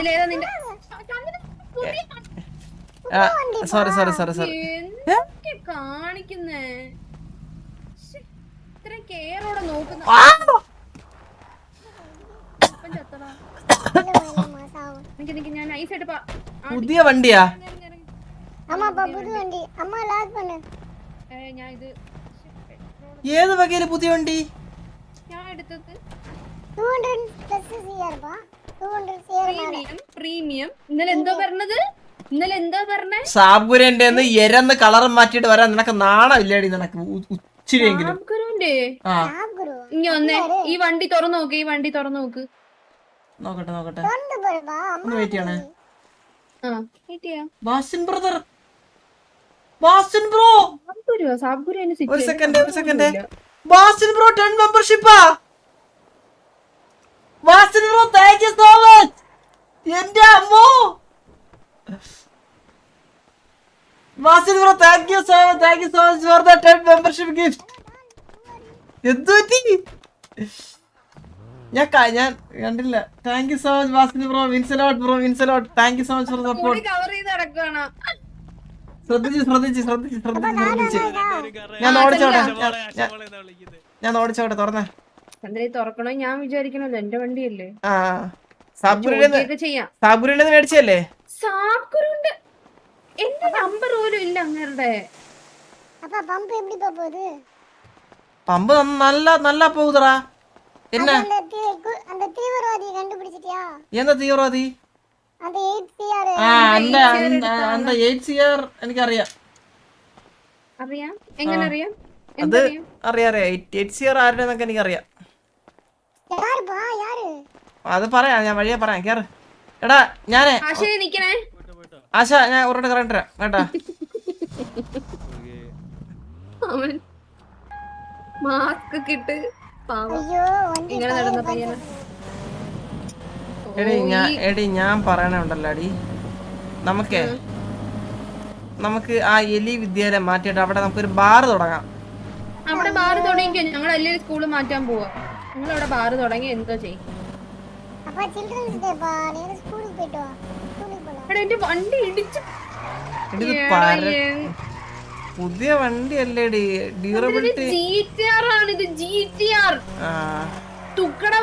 നിന്റെ sorry sorry sorry sorry കാണിക്കുന്നേ? ഇത്ര പുതിയ വണ്ടിയാ? ഏത് വകയിൽ പുതിയ വണ്ടി? ഞാൻ എടുത്തത് 200 പ്ലസ് സിആർ പ്രീമിയം പ്രീമിയം. ഇന്നലെ എന്തോ പറഞ്ഞത്? ഇന്നലെ എന്തോ പറഞ്ഞേ? സാബുരന്റെ എരന്ന് കളർ മാറ്റിട്ട് വരാൻ നിനക്ക് നാണമില്ലേടി നിനക്ക് ഉച്ചിരിയെങ്കിലും. സാബുരുന്റെ ഇനി ഒന്നേ ഈ വണ്ടി തുറന്നു നോക്ക് ഈ വണ്ടി തുറന്നു നോക്ക്. നോക്കട്ടെ നോക്കട്ടെ. ഒന്ന് വെയിറ്റ് ചെയ്യണേ. ബാസിൻ ബ്രദർ. ബാസിൻ ബ്രോ. ഒരു സെക്കൻഡ് ഒരു second Basin bro ten മെമ്പർഷിപ്പാ. Bro thank you so much എന്റെ അമ്മോ. Basin bro thank you so much thank you so much for the ten membership gift എന്തു പറ്റി? ഞാൻ ക- ഞാൻ കണ്ടില്ല. Thank you so much Basin bro വിൻസലോട്ട് bro വിൻസലോട്ട് thank you so much for support cover ചെയ്ത് നടക്കുകയാണ് ശ്രദ്ധിച്ച് ശ്രദ്ധിച്ച് ശ്രദ്ധിച്ച് ശ്രദ്ധിച്ച് ശ്രദ്ധിച്ച്. ഞാൻ ഓടിച്ചോട്ടെ. ഞാൻ- ഞാൻ- ഞാൻ ഓടിച്ചോട്ടെ തുറന്നേ. ചന്ദ്രയെ തുറക്കണോ ഞാൻ വിചാരിക്കണല്ലോ എന്റെ വണ്ടിയല്ലേ ആ സാബുരിനെ ചോദിക്കുകയൊക്കെ ചെയ്യാം സാബുരിനെ മേടിച്ചല്ലേ സാബ്ഗുരുണ്ട് എന്റെ നമ്പർ പോലും ഇല്ല അങ്ങേരുടെ அப்பா பம்ப் எப்படிப்பா போகுது പമ്പ് നന്ന- നല്ല നല്ല പോകുതറാ എന്നെ அந்த தீ- கு- அந்த தீவிரவாதியை கண்டுபிடிச்சிட்டியா എന്താ തീവ്രവാദി அந்த எயிட் சிஆர் ആ എന്റെ എന്റെ എയ്റ്റ് സിയർ എനിക്കറിയാം അറിയാം എങ്ങനെ അറിയാം അത് എന്തറിയാം അറിയാം അറിയാം എയ്റ്റ് സിയർ ആരുടെ എന്നൊക്കെ എനിക്കറിയാം யாருப்பா யாரு അത് പറയാം ഞാൻ വഴിയെ പറയാം കേറ്. എടാ ഞാനേ ആശ ഞാൻ ഉരുട്ട് കറണ്ട് തരാം കേട്ടാ. ഇങ്ങനെ നടന്ന എടി ഞാൻ ഞാൻ പറയണുണ്ടല്ലോ അടി നമുക്കേ നമുക്ക് ആ എലി വിദ്യാലയം മാറ്റിയിട്ട് അവിടെ നമുക്കൊരു ബാർ തുടങ്ങാം. അവിടെ ബാർ തുടങ്ങിക്കോ ഞങ്ങൾ എല്ലാവരും സ്കൂളിൽ മാറ്റാൻ പോവാ. നിങ്ങളവിടെ ബാറ് തുടങ്ങി എന്തോ ചെയ്യും. പുതിയ സ്കൂളിൽ സ്കൂളിൽ പോണം എടാ വണ്ടി ഇടിച്ചു ഡ്യൂറബിലിറ്റി ആ. തുക്കട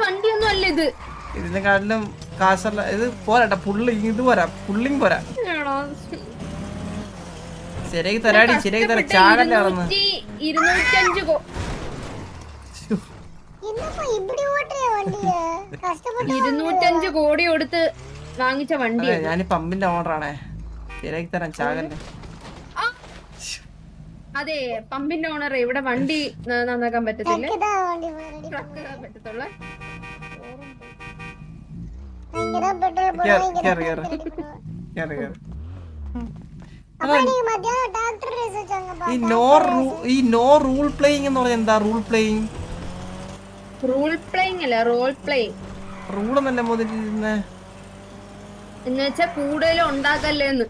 ഇത്. ഇതിനെക്കാട്ടിലും കാസർല ഇത് പോരാട്ടാ. പുള്ളി ഇത് പോരാ പുള്ളിങ് പോരാ. എടാ, ശരിയാക്കി തരാടി ശരിയാക്കി തരാ. ചാടല്ലേ കഷ്ടപ്പെട്ട് നടന്ന്. ഇരുന്നൂറ്റി- ഇരുന്നൂറ്റഞ്ച് കോടി കൊടുത്ത് വാങ്ങിച്ച വണ്ടി ഞാൻ പമ്പിന്റെ ഓണറാണേ. ശരിയാക്കി തരാം ചാകല്ലേ. അതെ പമ്പിന്റെ ഓണർ ഇവിടെ വണ്ടി നന്നാക്കാൻ പറ്റത്തില്ല? പറ്റത്തുള്ളേ. ഈ നോ റൂൾ പ്ലേയിങ് എന്ന് പറഞ്ഞാൽ എന്താ റൂൾ പ്ലേയിങ്? റൂൾ പ്ലേയിങ് അല്ല റോൾ പ്ലേയിങ് റൂളൊന്നല്ല മോതിരിക്കുന്നേ എന്ന് വെച്ചാ കൂടുതലും ഉണ്ടാക്കല്ലേന്ന്.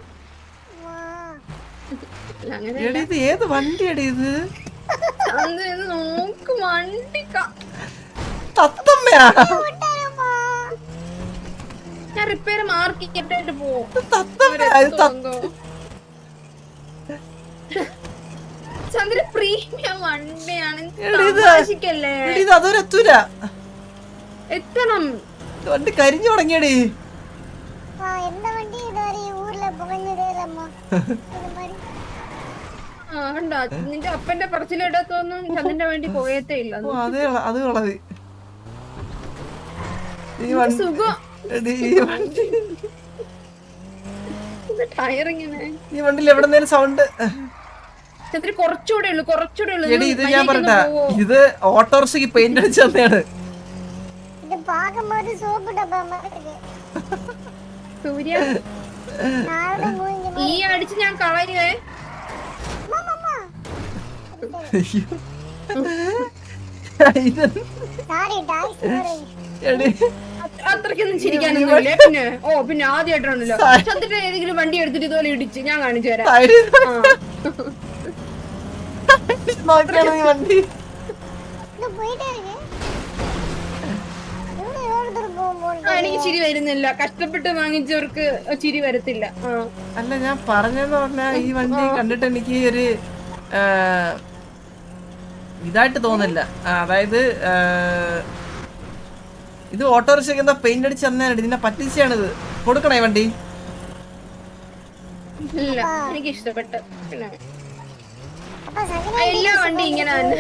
എടി ഇത് ഏത് വണ്ടി എടി ഇത് അത് നോക്ക് വണ്ടി ക- തത്തമ്മയാണോ ഞാൻ റിപ്പയർ മാർക്കിട്ടായിട്ട് പോവും. തത്തമ്മ ഇത് തത്ത- ചന്ദ്ര പ്രീമിയം വണ്ടിയാണ്. ഇത് എത്തൂല. എത്തണം. വണ്ടി കരിഞ്ഞു തുടങ്ങിയടി. നിന്റെ അപ്പന്റെ പറച്ചിലിടത്തൊന്നും ചന്ദ്രന്റെ വേണ്ടി പോയത്തേ ഇല്ല. അത് കളത് ഈ വണ്ടിയിൽ എവിടെ സൗണ്ട് ചന്ദ്രി കുറച്ചുകൂടെ ഉള്ളു കുറച്ചുകൂടെ ഉള്ളു. എടി ഇത് ഞാൻ പറഞ്ഞ ഇത് ഓട്ടോർസിക്ക് പെയിന്റ് അടിച്ചു തന്നെയാണ്. സൂര്യ ഈ അടിച്ച് ഞാൻ കളയുവേ. അത്രക്കൊന്നും ചിരിക്കാനൊന്നുമില്ല പിന്നെ ഓ പിന്നെ ആദ്യമായിട്ടാണല്ലോ. ചന്ദ്രൻ ഏതെങ്കിലും വണ്ടി എടുത്തിട്ട് ഇതുപോലെ ഇടിച്ച്. ഞാൻ കാണിച്ചു തരാം. നോക്കിയാണ് നീ വണ്ടി എനിക്ക് ചിരി വരുന്നില്ല. കഷ്ടപ്പെട്ട് വാങ്ങിച്ചവർക്ക് ചിരി വരത്തില്ല. അല്ല ഞാൻ പറഞ്ഞെന്ന് പറഞ്ഞാ ഈ വണ്ടി കണ്ടിട്ട് എനിക്ക് ഒരു ഇതായിട്ട് തോന്നില്ല. അതായത് ഇത് ഓട്ടോറിക്ഷയ്ക്ക് എന്താ പെയിന്റ് അടിച്ച് തന്നാണ് ഇതിനെ ഇത് കൊടുക്കണേ വണ്ടി? ഇല്ല എനിക്ക് ഇഷ്ടപ്പെട്ട എല്ലാ വണ്ടി ഇങ്ങനെ തന്നെ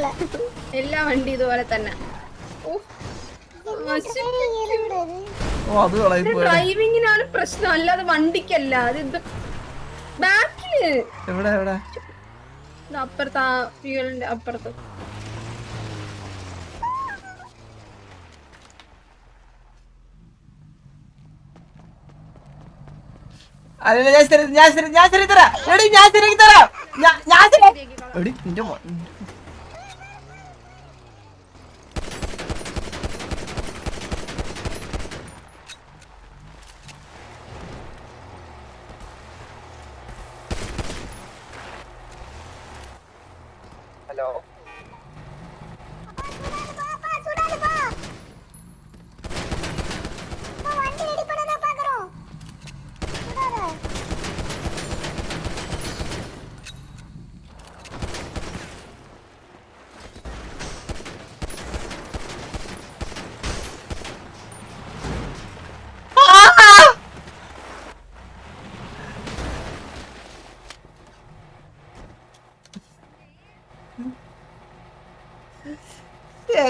എല്ലാ വണ്ടി ഇതുപോലെ തന്നെ. ഡ്രൈവിങ്ങിനാണ് പ്രശ്നം. അല്ലാതെ വണ്ടിക്കല്ല. അത് ഇത് ബാക്കിൽ. എവിടെ എവിടെ? ഇത് അപ്പുറത്ത് ആ ഫ്യൂവലിന്റെ അപ്പുറത്ത്. അല്ല ഞാൻ ശരി ഞാൻ ശരി ഞാൻ ശരി തരാം. എടി ഞാൻ ശരിയാക്കി തരാം. ഞാൻ- ഞാൻ ശരി എടി നിന്റെ മോ- ഹലോ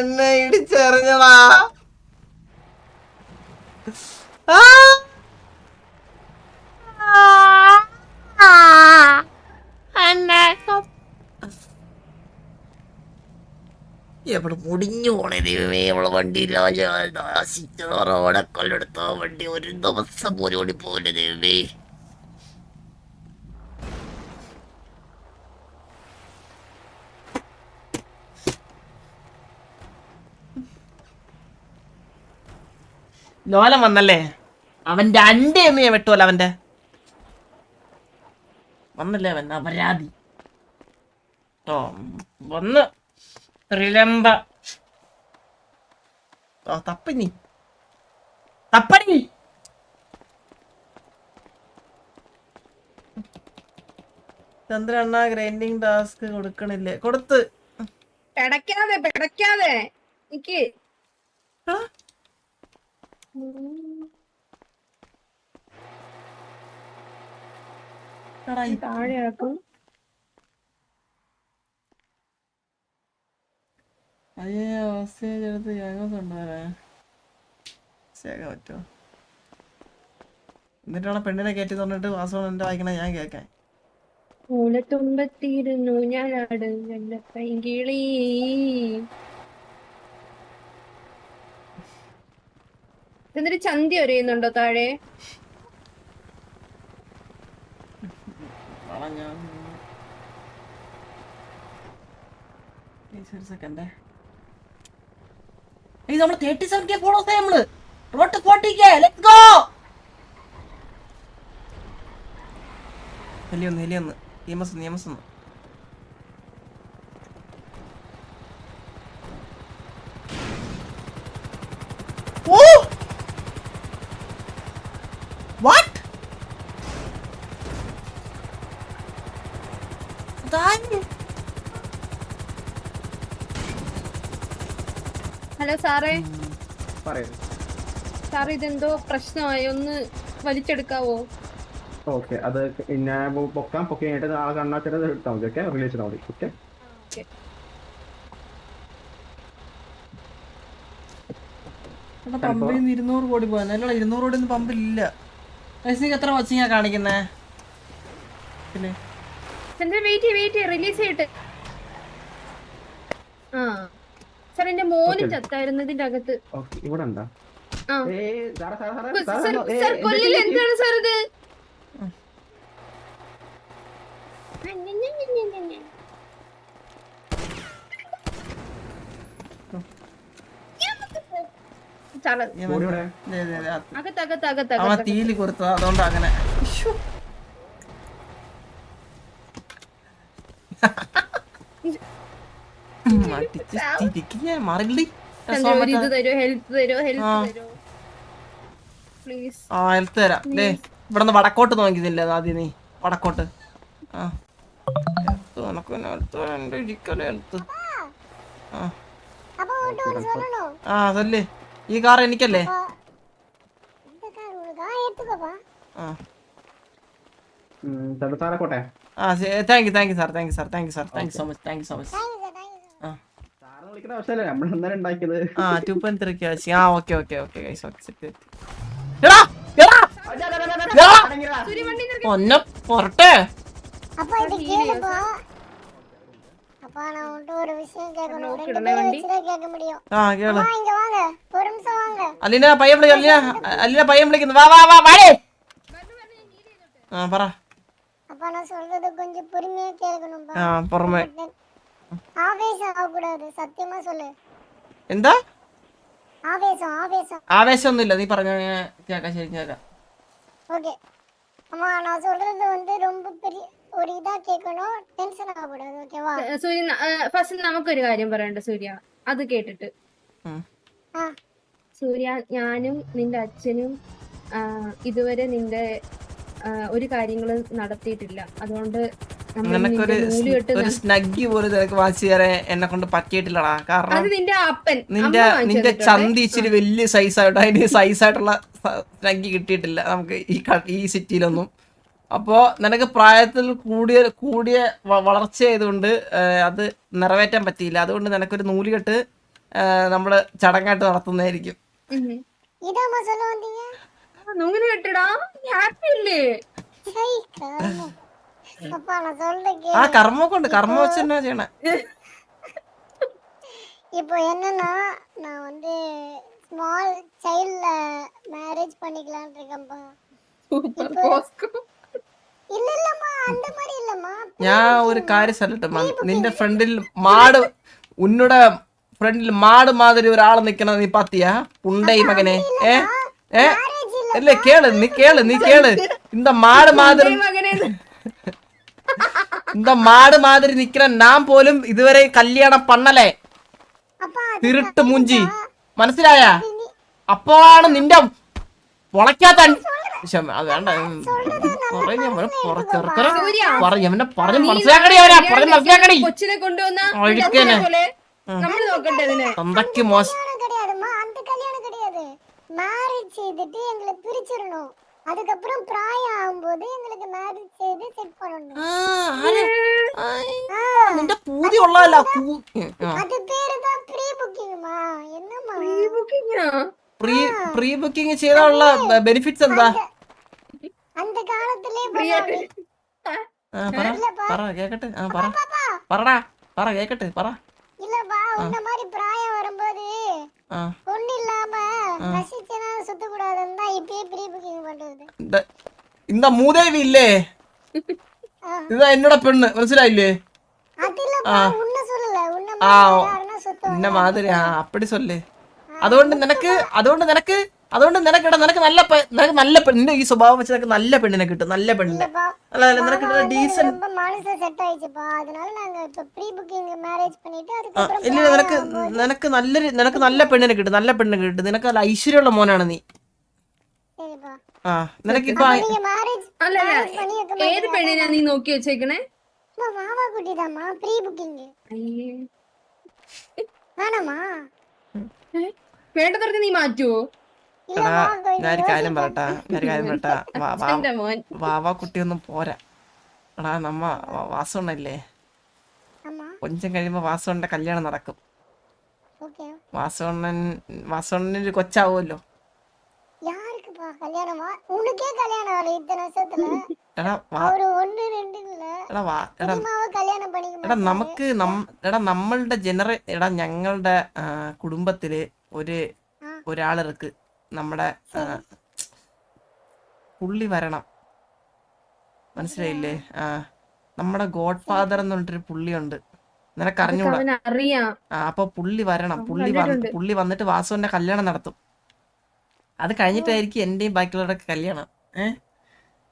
എന്നെ ഇടിച്ചെറിഞ്ഞടാ ആ! എവിടെ മുടിഞ്ഞു പോണേ ദൈവമേ അവളെ വണ്ടിയില്ല റോഡൊക്കെ വണ്ടി ഒരു ദിവസം പോലും ഓടി പോകില്ല ദൈവമേ. ലോലം വന്നല്ലേ? അവന്റെ അന്റെ അമ്മയെ വെട്ടുമല്ലോ അവന്റെ വന്നല്ലേ അവൻ? അപരാധി. വന്ന്. റിലംബ തപ്പിനി. തപ്പനി. ചന്ദ്രണ്ണ ഗ്രൈൻഡിങ് ടാസ്ക് കൊടുക്കണില്ലേ? കൊടുത്ത്. പിടയ്ക്കാതെ പിടയ്ക്കാതെ. ഈ താഴെ ആക്കും. അയ്യോ എടുത്ത് ഞങ്ങൾക്ക് കൊണ്ടുവരാൻ ശേഖം പറ്റുമോ? എന്നിട്ടാണ് പെണ്ണിനെ കയറ്റി തന്നിട്ട് വാസവൻ എന്റെ വായിക്കണ ഞാൻ കേക്കാൻ കേൾക്കാൻ. ഞാൻ ഞാനാട് എന്റെ പൈകിളി എന്നിട്ട് ചന്തി ഒരയുന്നുണ്ടോ താഴെ? നമ്മൾ തേർട്ടി സെവൻ ഫോളോസ് റോട്ട് ഗോ നിയമസ് നിയമസ് ഓ വാട്ട് ഹലോ സാറേ. പറയൂ. സാർ ഇതെന്തോ പ്രശ്നമായി. ഒന്ന് വലിച്ചെടുക്കാവോ? ഓക്കെ അത് ഞാൻ പൊ- പൊക്കാം. പൊക്കി കഴിഞ്ഞിട്ട് നാളെ കണ്ണാച്ചിട്ട് എടുത്താൽ മതി ഓക്കെ? റിലീസ് ചെയ്താൽ മതി ഓക്കെ? ഓക്കെ. പമ്പിൽ നിന്ന് ഇരുന്നൂറ് കോടി പോകാൻ അല്ല ഇരുന്നൂറ് കോടി ഒന്നും പമ്പില്ല പൈസക്ക് എത്ര വാച്ചിങ്ങാ കാണിക്കുന്നേ? പിന്നെ ചന്ദ്രൻ വെയിറ്റ് വെയിറ്റ് റിലീസ് ചെയ്യട്ടെ. ആ. സാർ എന്റെ മോന്. ചത്തായിരുന്നു ഇതിന്റെ അകത്ത്. ഓക്കെ ഇവിടെ ഉണ്ടോ? സാർ? എന്താണ് സാർ ഇത്? അകത്ത് അകത്ത് അകത്ത് അകത്ത് തീൽ കൊടുത്തു അതുകൊണ്ട് അങ്ങനെ ശ്ശോ. ഉം, അടിച്ച് ചിരിക്ക് ഞാൻ മാറില്ലേ ചന്ദ്രൻ ഒരു ഇത് തരുമോ ഹെൽത്ത് തരുമോ ആ. ഹെൽത്ത് തരാം. ഇവിടുന്ന് വടക്കോട്ട് നോക്കിയില്ല ആദ്യം നീ? വടക്കോട്ട്. ആ. അതല്ലേ. ഈ കാർ എനിക്കല്ലേ? Thank you thank you sir thank you sir thank you sir thank you so much thank you so much ah two point three K ah okay okay okay guys okay set ഒന്നെ പൊറട്ടെ. അല്ലിന പയ്യൻ വിളിക്കും അല്ലിന അല്ലിന പയ്യൻ വിളിക്കുന്നു. വാ വാ വാ വാടേ ആ പറ. ആ പുറമേ. ஆவேசம் ஆகக்கூடாது சத்தியமா சொல்லு എന്താ ஆவேசம் ஆவேசம் ആവേശമൊന്നുമില്ല നീ പറഞ്ഞ കേക്കാം ശരി കേക്കാം ஓகே அம்மா நான் சொல்றது வந்து ரொம்ப பெரிய ஒரு இதா கேட்கணும் டென்ஷன் ஆகக்கூடாது ஓகேவா സൂര്യ ഫസ്റ്റ് നമുക്കൊരു കാര്യം പറയണ്ട സൂര്യ അത് കേട്ടിട്ട് ഉം. ஆ സൂര്യ ഞാനും നിന്റെ അച്ഛനും ആ, ഇതുവരെ നിന്റെ ആ, ഒരു കാര്യങ്ങളും നടത്തിയിട്ടില്ല അതുകൊണ്ട് നമ്മൾ നിനക്കൊരു ഒരു സ്നഗ്ഗി പോലും നിനക്ക് വാങ്ങിച്ചു തരാൻ എന്നെ കൊണ്ട് പറ്റിയിട്ടില്ലടാ. കാരണം നിന്റെ അപ്പൻ നിന്റെ നിന്റെ ചന്തി ഇച്ചിരി വലിയ സൈസായിട്ട് അതിന് സൈസായിട്ടുള്ള സ്നഗ്ഗി കിട്ടിയിട്ടില്ല. നമുക്ക് ഈ ഈ സിറ്റിയിലൊന്നും അപ്പോ നിനക്ക് പ്രായത്തിൽ കൂടിയ കൂടിയ വളർച്ചയായതുകൊണ്ട് അത് നിറവേറ്റാൻ പറ്റിയില്ല. അതുകൊണ്ട് നിനക്കൊരു നൂലുകെട്ട് നമ്മൾ ചടങ്ങായിട്ട് നടത്തുന്നതായിരിക്കും. നൂലുകെട്ടിടാ ഹാപ്പി അല്ലേ? சை கர்மம் அப்பா நான் சொல்றது ആ கேளு കർമ്മമൊക്കെ ഉണ്ട് കർമ്മം വെച്ച് തന്നെ ചെയ്യണേ இப்போ என்னன்னா நான் வந்து ஸ்மால் சைல்ட்ல மேரேஜ் பண்ணிக்கலாம்னு இருக்கேன்ப்பா സൂപ്പർ പോസ്കോ இல்ல இல்லம்மா அந்த மாதிரி இல்லம்மா ഞാൻ ഒരു കാര്യം സ്ഥലത്ത് നിന്റെ ഫ്രണ്ടിൽ മാട് ഉന്നോടെ ഫ്രണ്ടിൽ മാട് മാതിരി ഒരാൾ നിക്കണത് നീ പാത്തിയാ ഉണ്ടേ മകനെ ഏ ഏ ഇല്ല കേള് നീ കേള് നീ കേള് இந்த മാട് മാതിരി മകനെ இந்த മാട് മാതിരി നിക്കണ ഞാൻ പോലും ഇതുവരെ കല്യാണം പണ്ണലേ அப்பா തിരുട്ട് മുഞ്ചി മനസ്സിലായ അപ്പോഴാണ് നിന്റെ പൊളക്കാത്ത അൻ- ശ്ശെ, അത് വേണ്ട പറഞ്ഞു ചെറുക്കനെ പറഞ്ഞു അവനെ പറഞ്ഞു മനസ്സിലാക്കടി അവനെ പറഞ്ഞു മനസ്സിലാക്കടി കൊച്ചിനെ കൊണ്ടുവന്ന ഒഴുക്കനെ. പോലെ നമ്മൾ നോക്കട്ടെ അതിനെ തന്തയ്ക്ക് മോശം கல்யாணம் கிடையாதும்மா அந்த கல்யாணம் கிடையாது மேரேஜ் செய்துட்டு எங்களை பிரிச்சிடணும் அதுக்கப்புறம் பிராயம் ஆகும்போது எங்களுக்கு மேரேஜ் செய்து செட் பண்ணணும் ആ, ആര്? ആയ്. നിന്റെ പൂതി ഉള്ളതല്ല കൂ- ആ. அது பேரு தான் ப்ரீ புக்கிங்மா என்னம்மா ബുക്കിങ്ങാ പ്രീ പ്രീ ബുക്കിംഗ് ചെയ്തുള്ള ബെനിഫിറ്റ്സ് എന്താ அந்த காலத்திலே பண்ணுவாங்க. ആ, പറ പറ കേക്കട്ടെ ആ പറ പറടാ പറ കേക്കട്ടെ പറ இல்லப்பா உன்ன மாதிரி பிராயம் வரும்போது ആ ஒண்ணு இல்லாம ரசிச்சனா சுத்த கூடாதுன்னு தான் இப்பயே ப்ரீ புக்கிங் பண்றது இந்த இந்த மூதேவி இல்லே இதான் என்னோட பெண்ணு മനസ്സിലായില്ലേ அது இல்லப்பா உன்ன சொல்லல உன்ன ആ மாதிரி யாருன்னா சுத்த ഇന്ന മാതിരി ആ അപ്പടി സൊല്ലേ അതുകൊണ്ട് നിനക്ക് അതുകൊണ്ട് നിനക്ക് അതുകൊണ്ട് നിനക്കിട നിനക്ക് നല്ല നിനക്ക് നല്ല പെണ്ണിന്റെ ഈ സ്വഭാവം വെച്ച് നിനക്ക് നല്ല പെണ്ണിനെ കിട്ടും നല്ല പെണ്ണിനെ. അല്ല അല്ല നിനക്ക് ഡീസന്റ് ഇല്ല നിനക്ക് നിനക്ക് നല്ലൊരു നിനക്ക് നല്ല പെണ്ണിനെ കിട്ടും നല്ല പെണ്ണിനെ കിട്ടും. നിനക്ക് നല്ല ഐശ്വര്യമുള്ള മോനാണ് നീ. ആ നിനക്ക് ഇപ്പൊ ഏത് പെണ്ണിനാ നീ നോക്കി വെച്ചേക്കണേ? പ്രീ ബുക്കിംഗ് വേണമാ വേണ്ടതൊക്കെ നീ മാറ്റുവോ? എടാ ഞാനൊരു കാര്യം പറയട്ടാ ഞാനൊരു കാര്യം പറയട്ടാ. വാവാ കുട്ടിയൊന്നും പോരാ. എടാ നമ്മ വാസുണ്ണല്ലേ? കൊഞ്ചം കഴിയുമ്പോ വാസുണ്ണന്റെ കല്യാണം നടക്കും. വാസുണ്ണൻ വാസുണ്ണൻ ഒരു കൊച്ചാവുമല്ലോ. എടാ നമുക്ക് എടാ നമ്മളുടെ ജനറേ എടാ ഞങ്ങളുടെ കുടുംബത്തിൽ ഒരു ഒരാളിറക്ക്. നമ്മുടെ ആ, പുള്ളി വരണം. മനസ്സിലായില്ലേ? ആ നമ്മുടെ ഗോഡ് ഫാദർ എന്ന് പറഞ്ഞിട്ടൊരു പുള്ളിയുണ്ട് നിനക്ക് അറിഞ്ഞൂടാ ആ അപ്പൊ പുള്ളി വരണം. പുള്ളി വന്ന് പുള്ളി വന്നിട്ട് വാസുവിന്റെ കല്യാണം നടത്തും. അത് കഴിഞ്ഞിട്ടായിരിക്കും എന്റെയും ബാക്കിയുള്ളവരുടെ കല്യാണം. ഏ?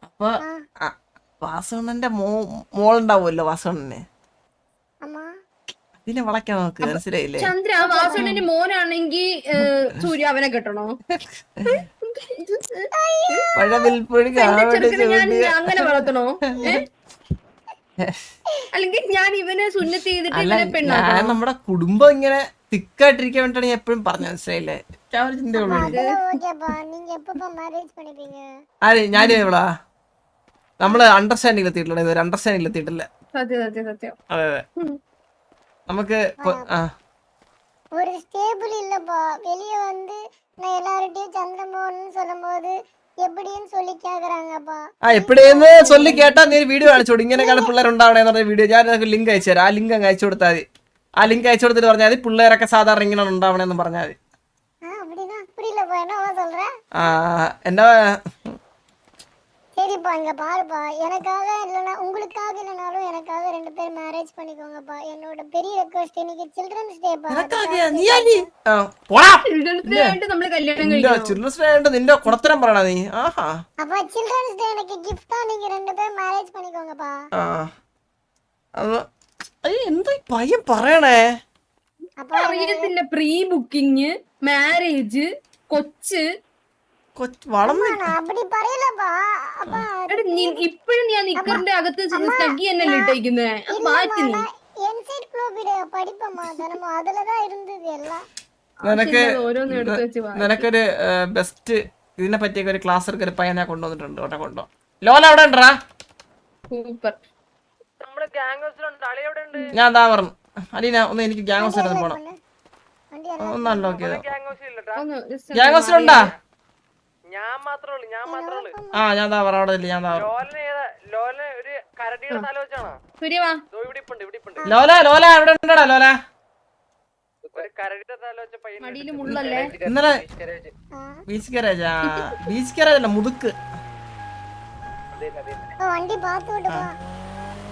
അപ്പൊ വാസുണ്ണന്റെ മോ മോളുണ്ടാവുമല്ലോ വാസുണ്ണന്? ഇതിനെ വളയ്ക്കാൻ നോക്ക് മനസ്സിലായില്ലേ? ചന്ദ്ര വാസുണ്ണന്റെ മോനാണെങ്കിൽ സൂര്യ അവനെ കെട്ടണോ? അങ്ങനെ വളർത്തണോ? അല്ലെങ്കിൽ ഞാൻ ഇവനെ സുന്നത്ത് ചെയ്തിട്ട് പെണ്ണാ നമ്മുടെ കുടുംബം ഇങ്ങനെ തിക്കായിട്ടിരിക്കാൻ വേണ്ടിട്ടാണ് ഞാൻ എപ്പോഴും പറഞ്ഞു മനസ്സിലായില്ലേ? ആ ഒരു ഞാൻ എവിടാ നമ്മൾ അണ്ടർസ്റ്റാൻഡിംഗ് എത്തിയിട്ടില്ല അണ്ടർസ്റ്റാൻഡിംഗ് എത്തിയിട്ടില്ല. സത്യം സത്യം സത്യം. അതെ അതെ. നമുക്ക് കൊ- ആ ஒரு ஸ்டேபிள் இல்லப்பா வெளியே வந்து நான் எல்லார்கிட்டயும் சந்திரமோகன் சொல்லும்போது எப்படின்னு சொல்லி கேக்குறாங்கப்பா ആ എപ്പോഴേന്ന് ചൊല്ലി കേട്ടാ നീ വീഡിയോ കാണിച്ചോട് ഇങ്ങനെയൊക്കെയാണ് പിള്ളേർ ഉണ്ടാവണേന്ന് പറഞ്ഞ വീഡിയോ ഞാൻ നിനക്ക് ലിങ്ക് അയച്ചു തരാം ആ ലിങ്ക് അങ്ങ് അയച്ചു കൊടുത്താൽ മതി ആ ലിങ്ക് അയച്ചു കൊടുത്തിട്ട് പറഞ്ഞാൽ മതി പിള്ളേരൊക്കെ സാധാരണ ഇങ്ങനെ ഉണ്ടാവണേന്ന് പറഞ്ഞാൽ മതി ஆ அப்படின்னா புரியலப்பா என்னவா சொல்ற ആ എന്റെ சரிப்பா இங்க பாருப்பா எனக்காக இல்லைன்னா உங்களுக்காக இல்லைனாலும் எனக்காக ரெண்டு பேர் மேரேஜ் பண்ணிக்கோங்கப்பா என்னோட பெரிய ரெக்வஸ்ட் இன்னைக்கு சில்ட்ரன்ஸ் டேப்பா നീ ആര്? ആ, പോടാ ചിൽഡ്രൻസ് ഡേ ആയിട്ട് നമ്മള് കല്യാണം നിന്റെ കഴിക്കണം ചിൽഡ്രൻസ് ഡേ ആയിട്ട് നിന്റെ കുടത്തരം പറയണ നീ ആഹാ அப்பா சில்ட்ரன்ஸ் டே எனக்கு கிஃப்டா நீங்க ரெண்டு பேர் மேரேஜ் பண்ணிக்கோங்கப்பா ആ അത് അയ്യ എന്താ ഈ പയ്യൻ പറയണേ அப்பா അറിയത്തില്ല പ്രീ ബുക്കിംഗ് മാരേജ് കൊച്ച് ഇപ്പഴും ഞാൻ നിക്കറിന്റെ അകത്ത് സ്റ്റക്കി എന്നല്ലേ ഇട്ടേക്കുന്നേ? മാറ്റി നിനക്കൊരു ബെസ്റ്റ് ഇതിനെ പറ്റിയ ഒരു ക്ലാസ് എടുക്കൊരു പയ്യനെ കൊണ്ടുവന്നിട്ടുണ്ട് ഓട്ടെ കൊണ്ടോ. ലോല അവിടെ ഉണ്ടാ? സൂപ്പർ ഞാൻ താ പറഞ്ഞു അലീന ഒന്ന് എനിക്ക് ഗ്യാങ് ഹൗസ് പോണം. ഒന്നല്ലോ ഗ്യാങ് ഹൗസിലുണ്ടാ ഞാൻ ഞാൻ ആ ഞാൻ താ പറ അവിടെ ഞാൻ ഒരു ലോല ലോല അവിടെ ഉണ്ടടാ ലോല. ഇന്നലെ ബീച്ച് കരേജ് ബീച്ച് കരേജ് അല്ല മുതുക്ക്. വണ്ടി പോ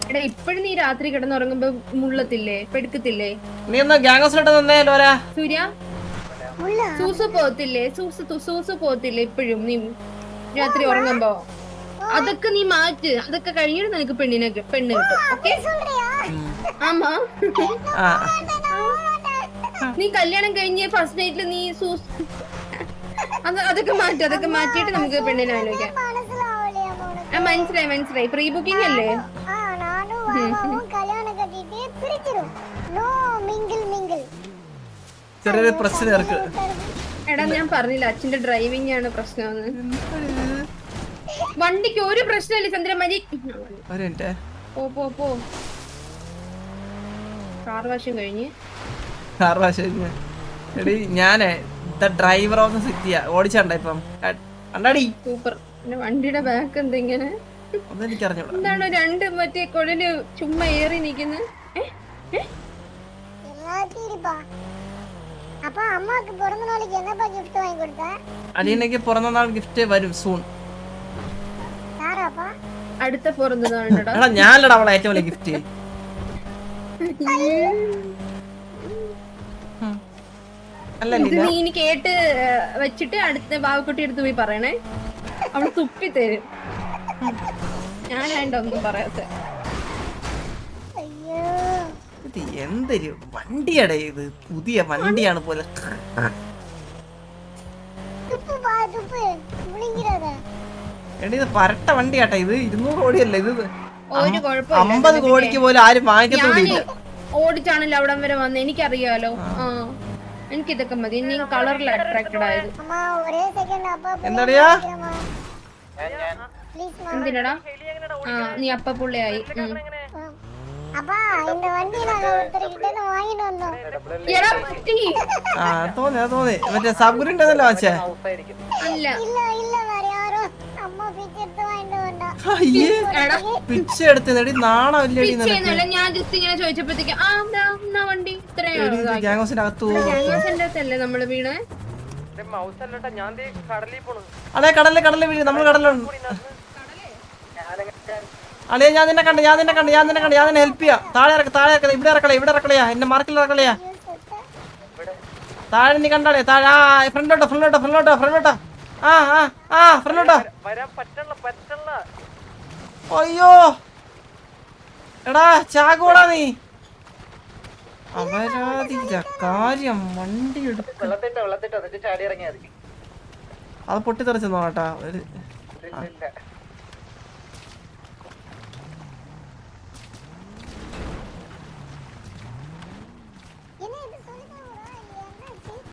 എടാ ഇപ്പോഴും നീ രാത്രി കിടന്നുറങ്ങുമ്പോ മുള്ളത്തില്ലേ പെടുക്കത്തില്ലേ? നീ ഒന്ന് ഗ്യാങ്സിലോട്ട് നിന്നേ ലോല. സൂര്യ? സൂസ് പോത്തില്ലേ സൂസ് സൂസ് പോത്തില്ലേ ഇപ്പോഴും? നീ രാത്രി ഉറങ്ങുമ്പോ. അതൊക്കെ നീ മാറ്റ്. അതൊക്കെ കഴിഞ്ഞിട്ട് നിനക്ക് പെണ്ണിനെ പെണ്ണ് കിട്ടും. ആമാ. നീ കല്യാണം കഴിഞ്ഞ് ഫസ്റ്റ് നൈറ്റിൽ നീ സൂസ് അതൊക്കെ മാറ്റും. അതൊക്കെ മാറ്റിയിട്ട് നമുക്ക് പെണ്ണിനെ ആലോചിക്കാം ആ മനസ്സിലായി മനസ്സിലായി. പ്രീ ബുക്കിംഗ് അല്ലേ? ചെറിയൊരു പ്രശ്നം ഇറക്ക് എടാ ഞാൻ പറഞ്ഞില്ല അച്ഛന്റെ ഡ്രൈവിംഗ് ആണ് പ്രശ്നം വണ്ടിക്ക് ഒരു പ്രശ്നമില്ല ചന്ദ്രമതി പോ പോ പോ. കാർ വാഷം കഴിഞ്ഞ്. കാർ എടി ഞാനേ ദ ഡ്രൈവർ ഓഫ് സിറ്റിയാ ഓടിച്ചണ്ട ഇപ്പം. കണ്ടാടി? സൂപ്പർ. വണ്ടിയുടെ ബാക്ക് എന്തെങ്ങനെ എന്താണ് രണ്ട് മറ്റേ കുഴൽ ചുമ്മാ ഏറി നിക്കുന്നത് ഏ ഏ? அப்பா அம்மாவுக்கு பிறந்த நாளைக்கு என்னப்பா gift வாங்கி கொடுத்த അലീനയ്ക്ക് പിറന്നാൾ ഗിഫ്റ്റ് വരും സൂൺ யாராப்பா അടുത്ത പുറന്നതാണ്ടടാ എടാ ഞാനല്ലടാ അവളെ ഏറ്റവും വലിയ ഗിഫ്റ്റ് അല്ല ഇത് ലീന നീ ഇനി കേട്ട് ഏ, വെച്ചിട്ട് അടുത്ത ബാവക്കുട്ടി എടുത്ത് പോയി പറയണേ അവള് തുപ്പി തരും ഞാനായിട്ട് ഒന്നും പറയാത്ത ஐயோ ഇത് എന്തൊരു വണ്ടിയട ഇത്? പുതിയ വണ്ടിയാണ് പോലെ. എടി ഇത് പരട്ട വണ്ടിയാട്ടെ ഇത്. ഇരുന്നൂറ് കോടിയല്ല ഇത്? അമ്പത് കോടിക്ക് പോലും ആരും വാങ്ങിക്കത്തില്ല ഓടിച്ചാണല്ലോ അവിടം വരെ വന്ന്. എനിക്കറിയാലോ. എനിക്ക് ഇതൊക്കെ മതി. ഇനി കളറിൽ അട്രാക്റ്റഡ് ആയത്. എന്താടിയാ? എന്തിനടാ? നീ അപ്പ പുള്ളിയായി. ആ പിച്ച് ഞാൻ ജസ്റ്റ് ഇങ്ങനെ ചോദിച്ചപ്പോഴത്തേക്ക് വണ്ടി? വീണേ? അതെ കടലിൽ കടലിൽ വീണ്. നമ്മൾ കടലുണ്ട് അളിയ ഞാൻ നിന്നെ കണ്ട് ഞാൻ നിന്നെ കണ്ട് ഞാൻ നിന്നെ കണ്ട് ഞാൻ നിന്നെ ഹെൽപ്പ് ചെയ്യാം. താഴെ ഇറക്ക താഴെ ഇറക്ക ഇവിടെ ഇറക്കളെ ഇവിടെ ഇറക്കളയാ എന്റെ മാർക്കിൽ ഇറക്കളയാ താഴെ നീ കണ്ടാളേ താഴെ ആ ഫ്രണ്ടോട്ടോ ഫ്രണ്ടോട്ടോ ഫ്രണ്ടോട്ടോ ഫ്രണ്ടോട്ടോ ആ ആ ആ ഫ്രണ്ടോട്ടോ അയ്യോ. എടാ ചാകൂടാ നീ. അവരാതില്ല കാര്യം വണ്ടി എടുക്ക അത് പൊട്ടിത്തെറിച്ചെന്നോ കേട്ടാ. ഒരു ഇല്ല ഇല്ല